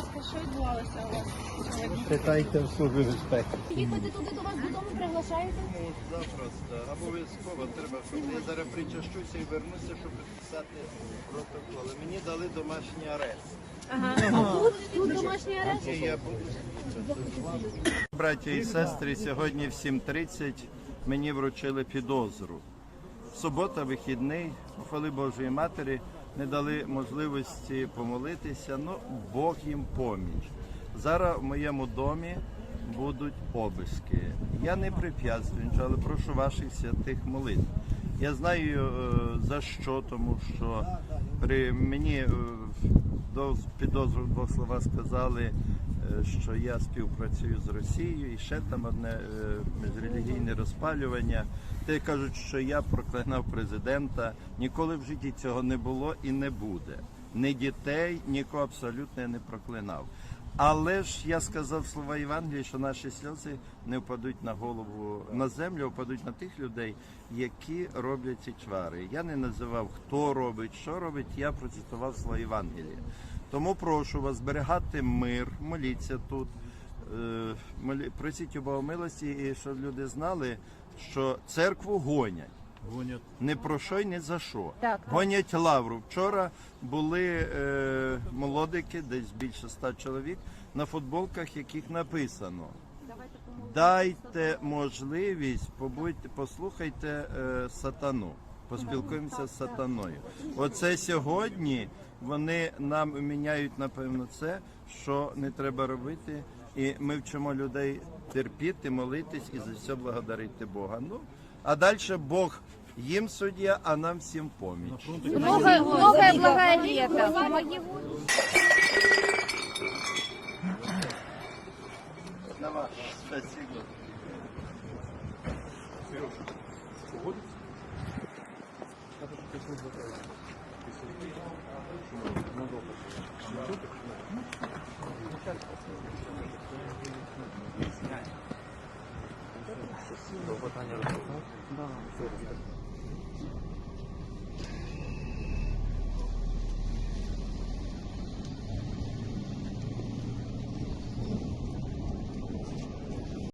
ласка, що відбувалося у вас сьогодні? Питайте в службі безпеки. Їхати туди до вас додому приглашаєте? Ну, запросто. Обов'язково треба, щоб я зараз причащуся і вернуся, щоб підписати протоколи. Мені дали домашній арест. Ага. А тут, тут домашній арешт? І я буду. Браття і сестри, сьогодні в 7.30 мені вручили підозру. Субота, вихідний, у хвали Божої Матері не дали можливості помолитися, ну Бог їм поміч. Зараз в моєму домі будуть обиски. Я не прип'ятствую, нічого, але прошу ваших святих молитв. Я знаю е, за що, тому що при мені е, підозру двох словах сказали, е, що я співпрацюю з Росією і ще там одне релігійне міжрелігійне розпалювання. Те кажуть, що я проклинав президента. Ніколи в житті цього не було і не буде. Ні дітей, нікого абсолютно не проклинав. Але ж я сказав слова Євангелії, що наші сльози не впадуть на голову на землю, а впадуть на тих людей, які роблять ці чвари. Я не називав, хто робить, що робить. Я процитував слова Євангелія. Тому прошу вас зберігати мир, моліться тут, е, просіть у Бога милості, і щоб люди знали, що церкву гонять. Гонять. Не про що й не за що. Так. Гонять лавру. Вчора були е, молодики, десь більше ста чоловік, на футболках, яких написано. Дайте можливість, побудьте, послухайте е, сатану. Поспілкуємося з сатаною. Оце сьогодні вони нам міняють, напевно, це, що не треба робити. І ми вчимо людей терпіти, молитись і за все благодарити Бога. Ну, а далі Бог їм суддя, а нам всім поміч. Многое, многое благое лето. На вас. Спасибо. Питання розповідати?